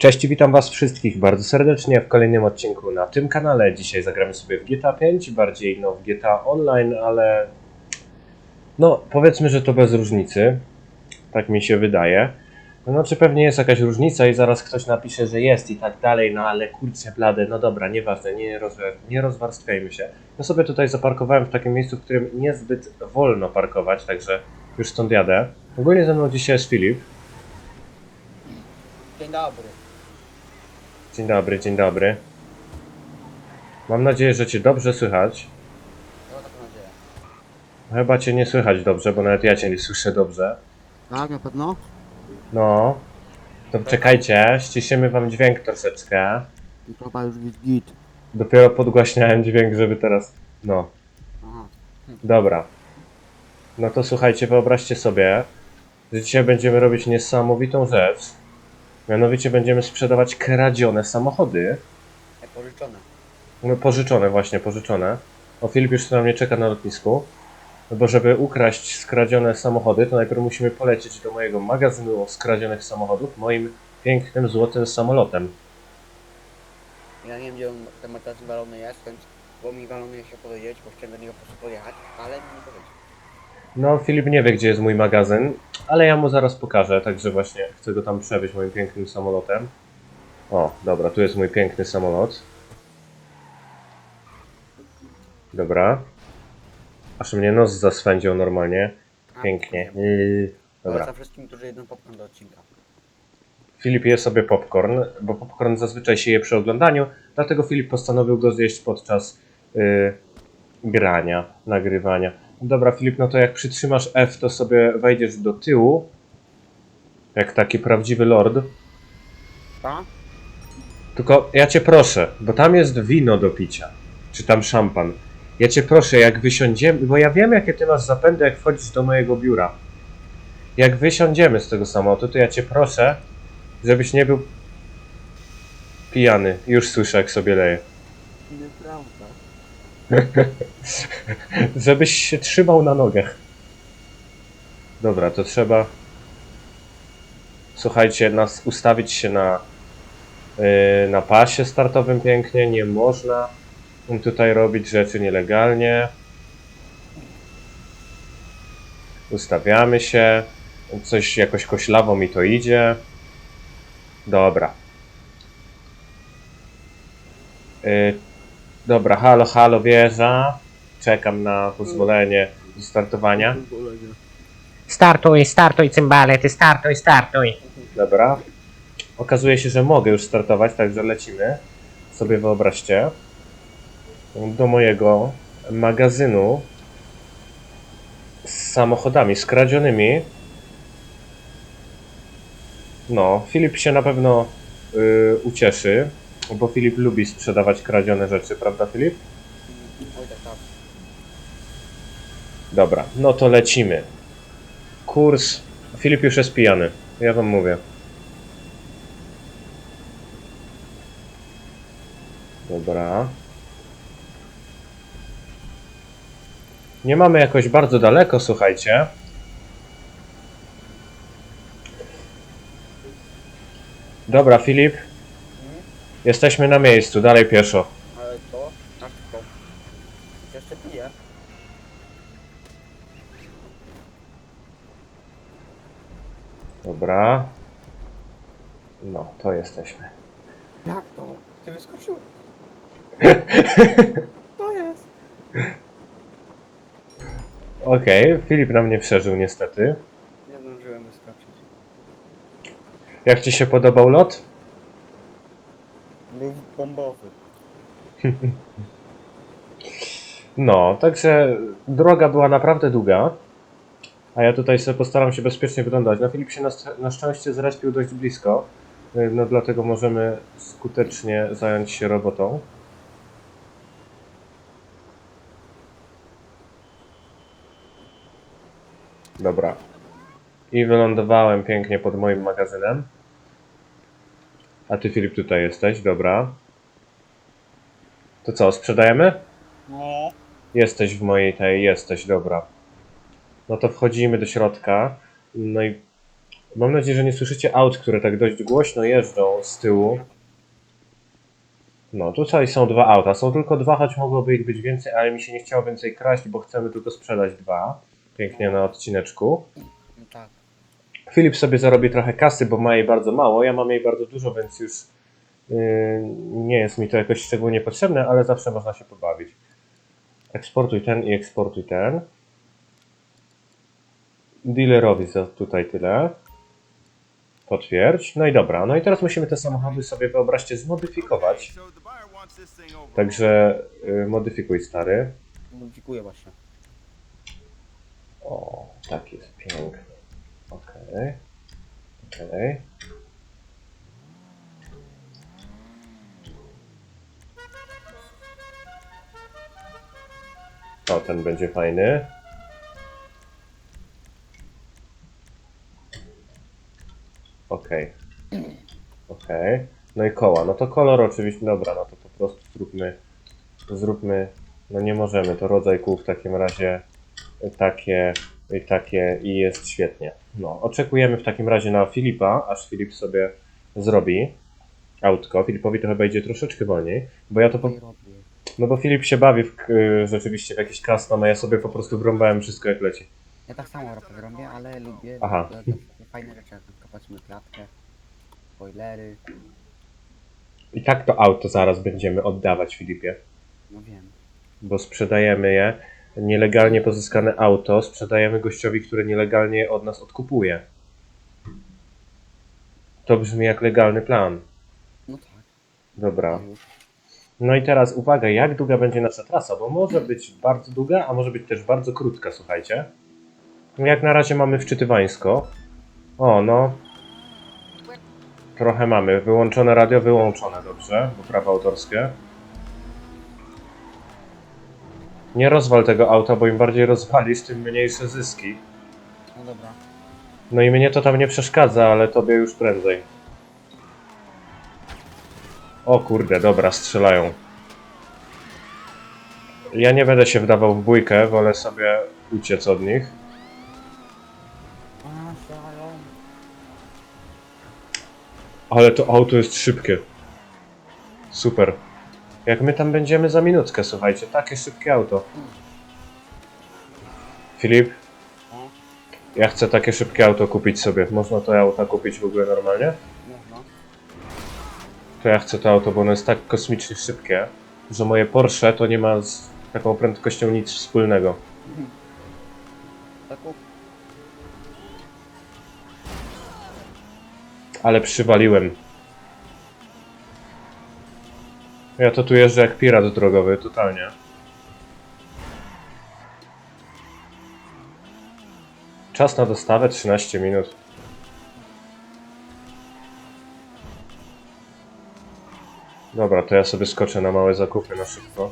Cześć, witam was wszystkich bardzo serdecznie w kolejnym odcinku na tym kanale. Dzisiaj zagramy sobie w GTA 5, bardziej no w GTA Online, ale no powiedzmy, że to bez różnicy. Tak mi się wydaje. Znaczy pewnie jest jakaś różnica i zaraz ktoś napisze, że jest i tak dalej, no ale kurczę blade, no dobra, nieważne, nie, rozwa- nie rozwarstwiajmy się. Ja sobie tutaj zaparkowałem w takim miejscu, w którym niezbyt wolno parkować, także już stąd jadę. Ogólnie ze mną dzisiaj jest Filip. Dzień dobry. Dzień dobry, dzień dobry. Mam nadzieję, że Cię dobrze słychać. No taką nadzieję. Chyba Cię nie słychać dobrze, bo nawet ja Cię nie słyszę dobrze. Tak, na pewno? No. To czekajcie, ściszymy Wam dźwięk troszeczkę. I to chyba już git git. Dopiero podgłaśniałem dźwięk, żeby teraz... No, Aha. dobra. No to słuchajcie, wyobraźcie sobie, że dzisiaj będziemy robić niesamowitą rzecz. Mianowicie będziemy sprzedawać kradzione samochody. Jak pożyczone. No pożyczone właśnie, pożyczone. O, Filip już na mnie czeka na lotnisku. No bo żeby ukraść skradzione samochody, to najpierw musimy polecieć do mojego magazynu skradzionych samochodów moim pięknym, złotym samolotem. Ja nie wiem gdzie on, ten materac walony jest, więc było mi walony się powiedzieć, bo chciałem do niego po prostu pojechać, ale nie powiedział. No, Filip nie wie, gdzie jest mój magazyn, ale ja mu zaraz pokażę, także właśnie chcę go tam przewieźć moim pięknym samolotem. O, dobra, tu jest mój piękny samolot. Dobra. Aż mnie nos zaswędził normalnie. A, Pięknie. Yy, dobra. Polecam wszystkim, którzy jedzą popcorn do odcinka. Filip je sobie popcorn, bo popcorn zazwyczaj się je przy oglądaniu, dlatego Filip postanowił go zjeść podczas y, grania, nagrywania. Dobra, Filip, no to jak przytrzymasz F, to sobie wejdziesz do tyłu, jak taki prawdziwy lord. A? Tylko ja cię proszę, bo tam jest wino do picia, czy tam szampan. Ja cię proszę, jak wysiądziemy, bo ja wiem, jakie ty masz zapędy, jak wchodzisz do mojego biura. Jak wysiądziemy z tego samolotu, to ja cię proszę, żebyś nie był pijany. Już słyszę, jak sobie leje. Żebyś się trzymał na nogach. Dobra, to trzeba. Słuchajcie, nas ustawić się na, yy, na pasie startowym pięknie. Nie można tutaj robić rzeczy nielegalnie. Ustawiamy się. Coś jakoś koślawo mi to idzie. Dobra. Yy, dobra, halo, halo, wieża. Czekam na pozwolenie do startowania. Startuj, startuj cymbale, ty startuj, startuj. Dobra. Okazuje się, że mogę już startować, także lecimy. Sobie wyobraźcie. Do mojego magazynu z samochodami skradzionymi. No, Filip się na pewno y, ucieszy, bo Filip lubi sprzedawać kradzione rzeczy, prawda Filip? Oj tak, tak. Dobra, no to lecimy. Kurs. Filip już jest pijany, ja wam mówię. Dobra. Nie mamy jakoś bardzo daleko, słuchajcie. Dobra, Filip. Jesteśmy na miejscu, dalej pieszo. Ale to, tak to. Jeszcze piję. Dobra. No, to jesteśmy. Jak to? Ty wyskoczyłeś. To jest. Okej, Filip nam nie przeżył niestety. Nie zdążyłem wyskoczyć. Jak ci się podobał lot? Był bombowy. No, także droga była naprawdę długa. A ja tutaj sobie postaram się bezpiecznie wyglądać. No Filip się na, na szczęście zrespił dość blisko. y, No dlatego możemy skutecznie zająć się robotą. Dobra. I wylądowałem pięknie pod moim magazynem. A ty Filip tutaj jesteś, dobra. To co, sprzedajemy? No. Jesteś w mojej tej, jesteś, dobra. No to wchodzimy do środka. No i Mam nadzieję, że nie słyszycie aut, które tak dość głośno jeżdżą z tyłu. No, tutaj są dwa auta. Są tylko dwa, choć mogłoby ich być więcej, ale mi się nie chciało więcej kraść, bo chcemy tylko sprzedać dwa. Pięknie na odcineczku. Filip sobie zarobi trochę kasy, bo ma jej bardzo mało. Ja mam jej bardzo dużo, więc już yy, nie jest mi to jakoś szczególnie potrzebne, ale zawsze można się pobawić. Eksportuj ten i eksportuj ten. Dealerowi za tutaj tyle. Potwierdź. No i dobra. No i teraz musimy te samochody sobie, wyobraźcie, zmodyfikować. Także yy, modyfikuj stary. Modyfikuję właśnie. O, tak jest piękny. Okej. Okej. O, ten będzie fajny. Okej. Okej. No i koła. No to kolor oczywiście, dobra, no to po prostu zróbmy, zróbmy, no nie możemy, to rodzaj kół w takim razie takie i takie i jest świetnie. No, oczekujemy w takim razie na Filipa, aż Filip sobie zrobi autko. Filipowi to chyba idzie troszeczkę wolniej, bo ja to po... Nie robię. No bo Filip się bawi w, y, rzeczywiście w jakiś custom, a ja sobie po prostu wrąbałem wszystko jak leci. Ja tak samo robię, robię, ale lubię Aha. takie fajne rzeczy, jak patrzmy klatkę, spoilery, I tak to auto zaraz będziemy oddawać Filipie, no wiem. bo sprzedajemy je. Nielegalnie pozyskane auto sprzedajemy gościowi, który nielegalnie od nas odkupuje. To brzmi jak legalny plan. No tak. Dobra. Już. No i teraz uwaga, jak długa będzie nasza trasa, bo może być bardzo długa, a może być też bardzo krótka, słuchajcie. Jak na razie mamy wczytywańsko. O, no. Trochę mamy. Wyłączone radio, wyłączone, dobrze, bo prawa autorskie. Nie rozwal tego auta, bo im bardziej rozwalisz, tym mniejsze zyski. No dobra. No i mnie to tam nie przeszkadza, ale tobie już prędzej. O kurde, dobra, strzelają. Ja nie będę się wdawał w bójkę, wolę sobie uciec od nich. A, strzelają. Ale to auto jest szybkie. Super. Jak my tam będziemy za minutkę, słuchajcie, takie szybkie auto. Filip, ja chcę takie szybkie auto kupić sobie. Można to auto kupić w ogóle normalnie? można. To ja chcę to auto, bo ono jest tak kosmicznie szybkie, że moje Porsche to nie ma z taką prędkością nic wspólnego. Ale przywaliłem. Ja to tu jeżdżę jak pirat drogowy, totalnie. Czas na dostawę 13 minut. Dobra, to ja sobie skoczę na małe zakupy na szybko.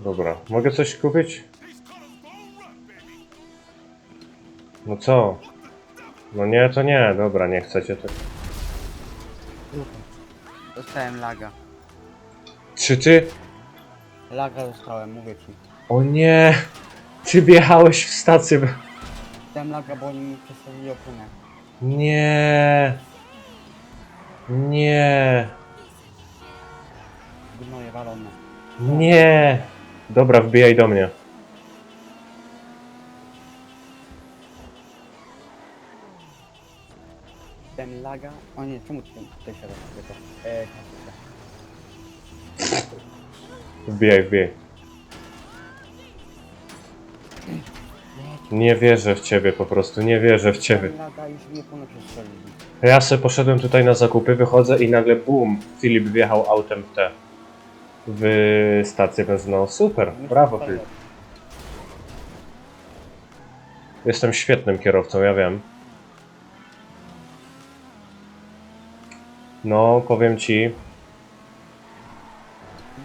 Dobra, mogę coś kupić? No co? No nie, to nie, dobra, nie chcecie to. Dostałem laga. Czy ty? Laga dostałem, mówię ci. O nie! Ty wjechałeś w stację. Dostałem laga, bo oni mi przestawili opłynę. Nie! Nie! Gnoje walone. Nie! Dobra, wbijaj do mnie. Dostałem laga. O nie, czemu ty tutaj siadasz sobie to? Eee, Wbijaj, wbijaj. Nie wierzę w ciebie po prostu, nie wierzę w ciebie. Laga już przestrzelili. Ja se poszedłem tutaj na zakupy, wychodzę i nagle bum, Filip wjechał autem w te w stację benzynową. Super, brawo Filip. Jestem świetnym kierowcą, ja wiem. No, powiem ci,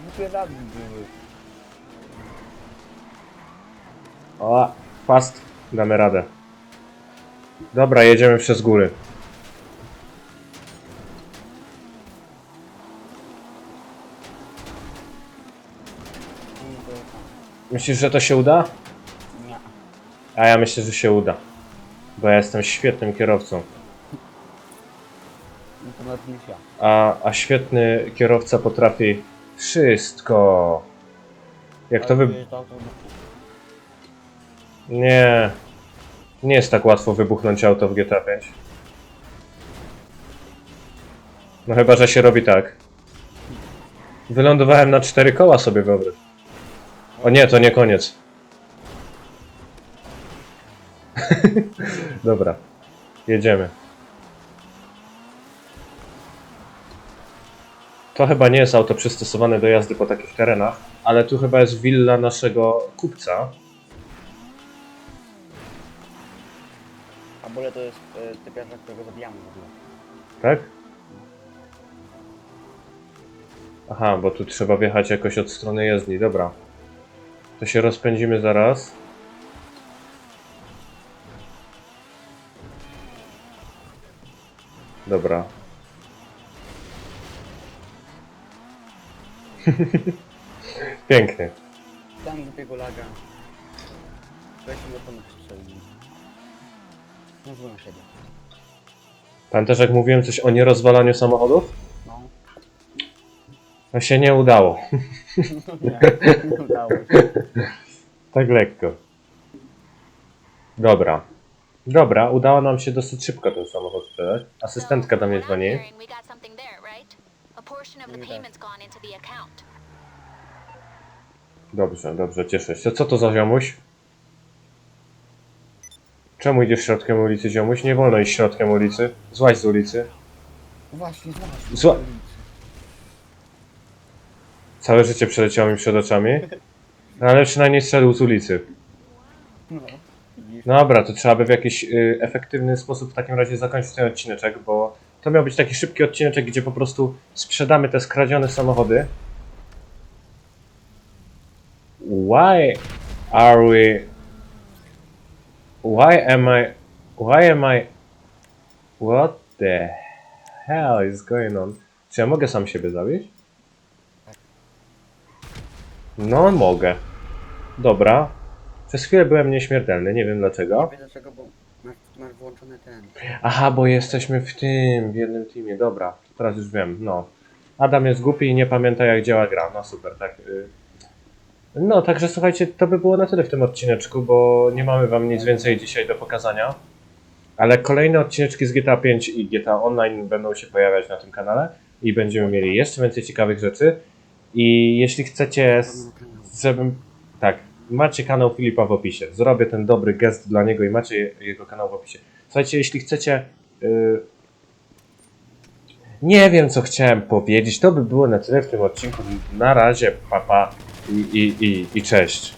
Głupie lagi były. o, fast, damy radę. Dobra, jedziemy przez góry. Myślisz, że to się uda? Nie. A ja myślę, że się uda. Bo ja jestem świetnym kierowcą. A, a świetny kierowca potrafi wszystko. Jak to wy... To, Nie. Nie jest tak łatwo wybuchnąć auto w GTA 5. No chyba, że się robi tak. Wylądowałem na cztery koła sobie wyobraź. O nie, to nie koniec. Dobra. Jedziemy. To chyba nie jest auto przystosowane do jazdy po takich terenach, ale tu chyba jest willa naszego kupca. A bole to jest e, typiarza, którego zabijamy w ogóle. Tak? Aha, bo tu trzeba wjechać jakoś od strony jezdni, dobra. To się rozpędzimy zaraz. Dobra. Pięknie. Tam głupiego laga. Go ponad strzelni. No zły na siebie. Pamiętasz jak mówiłem coś o nierozwalaniu samochodów? No. No się nie udało. nie, nie udało się. Tak lekko. Dobra. Dobra, udało nam się dosyć szybko ten samochód sprzedać. Asystentka do mnie dzwoni. A portion of the Yeah. payment's gone into the account. Dobrze, dobrze, cieszę się. Co to za ziomuś? Czemu idziesz środkiem ulicy, ziomuś? Nie wolno iść środkiem ulicy. Złaź z ulicy. Właśnie, właśnie. Zła- Całe życie przeleciało mi przed oczami. No, ale przynajmniej strzelił z ulicy. No. Widzisz? Dobra, to trzeba by w jakiś y, efektywny sposób w takim razie zakończyć ten odcineczek, bo to miał być taki szybki odcineczek, gdzie po prostu sprzedamy te skradzione samochody. Why are we... Why am I... Why am I... What the hell is going on? Czy ja mogę sam siebie zabić? No, mogę. Dobra. Przez chwilę byłem nieśmiertelny, nie wiem dlaczego. Nie wiem dlaczego, bo masz, masz włączony ten. Aha, bo jesteśmy w tym, w jednym teamie. Dobra, teraz już wiem, no. Adam jest głupi i nie pamięta jak działa gra. No super, tak. y. No, także słuchajcie, to by było na tyle w tym odcineczku, bo nie mamy wam nic więcej dzisiaj do pokazania. Ale kolejne odcineczki z GTA 5 i GTA Online będą się pojawiać na tym kanale i będziemy mieli jeszcze więcej ciekawych rzeczy. I jeśli chcecie, żebym. Tak, macie kanał Filipa w opisie. Zrobię ten dobry gest dla niego i macie je- jego kanał w opisie. Słuchajcie, jeśli chcecie. y, Nie wiem, co chciałem powiedzieć. To by było na tyle w tym odcinku. Na razie, papa i, i, i, i cześć.